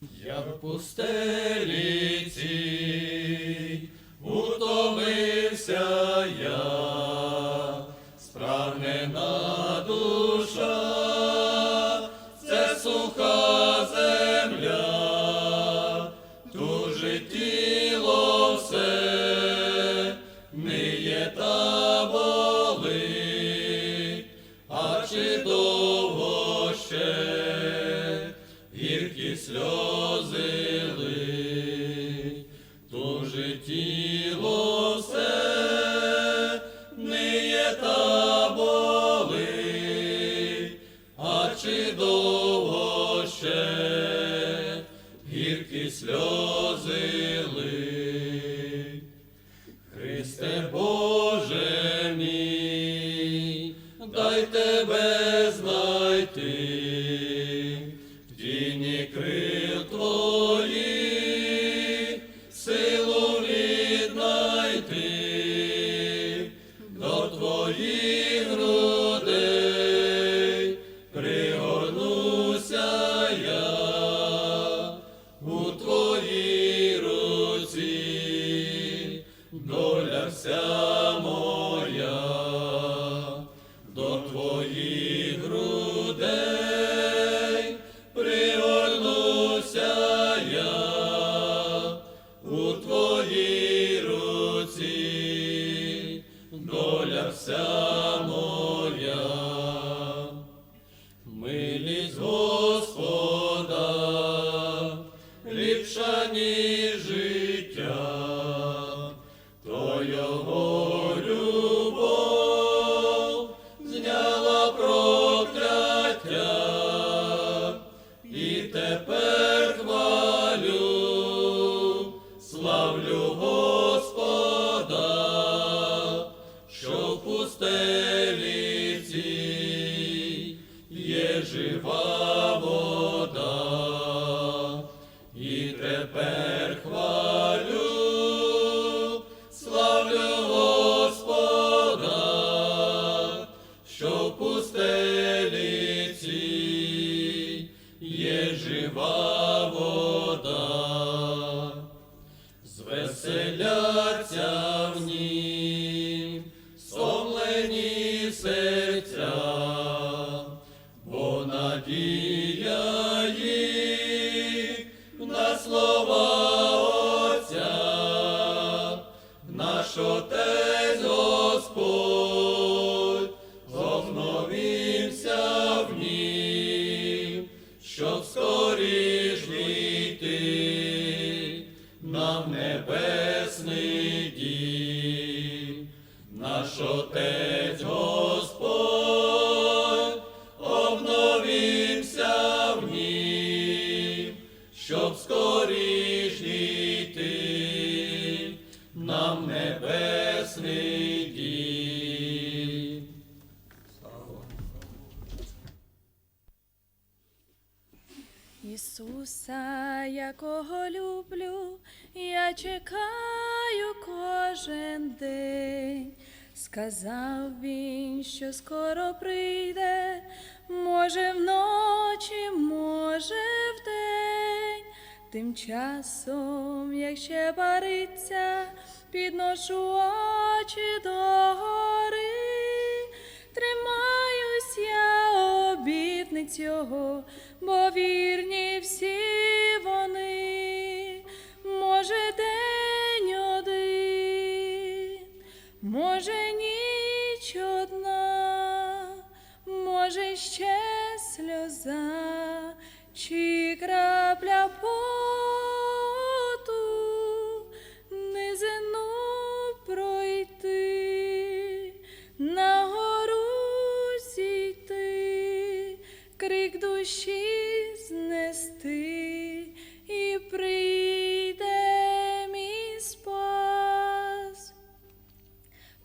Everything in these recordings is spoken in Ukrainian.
Я в пустелі цій утомився я, спрагнена душа, це суха земля, тужить тіло все, дай тебе знайти, в тіні крил твоїх силу віднайти, до твоїх грудей. Пригорнуся я у твоїй руці, доля вся твоїх грудей тепер слова Отця, наш Отець Господь, обновився в нім, щоб скоріш війти нам небесний дім, наш Отець Господь, Ісуса, якого люблю, я чекаю кожен день. Сказав він, що скоро прийде, може вночі, може вдень. Тим часом, як ще бариться, підношу очі до гори. Тримаюсь я обітниць його, бо вірні всі вони, може день один, може ніч одна, може ще сльоза, чи крапля поту, низину пройти, на гору зійти, крик душі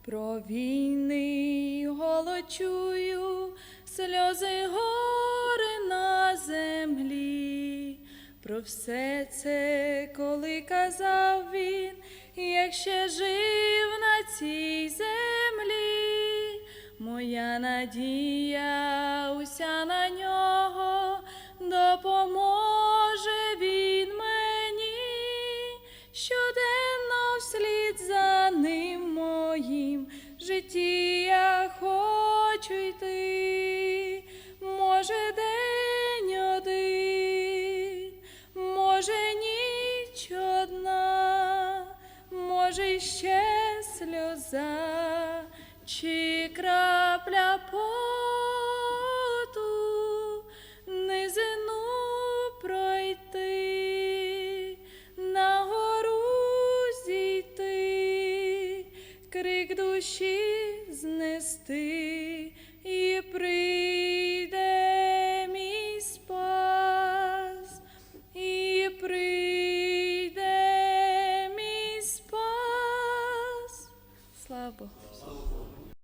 Про війни голод чую, сльози гори на землі. Про все це, коли казав він, як ще жив на цій землі, моя надія уся на нього може, день один, може, ніч одна, може, ще сльоза чи крапля поту низину пройти, на гору зійти, крик душі.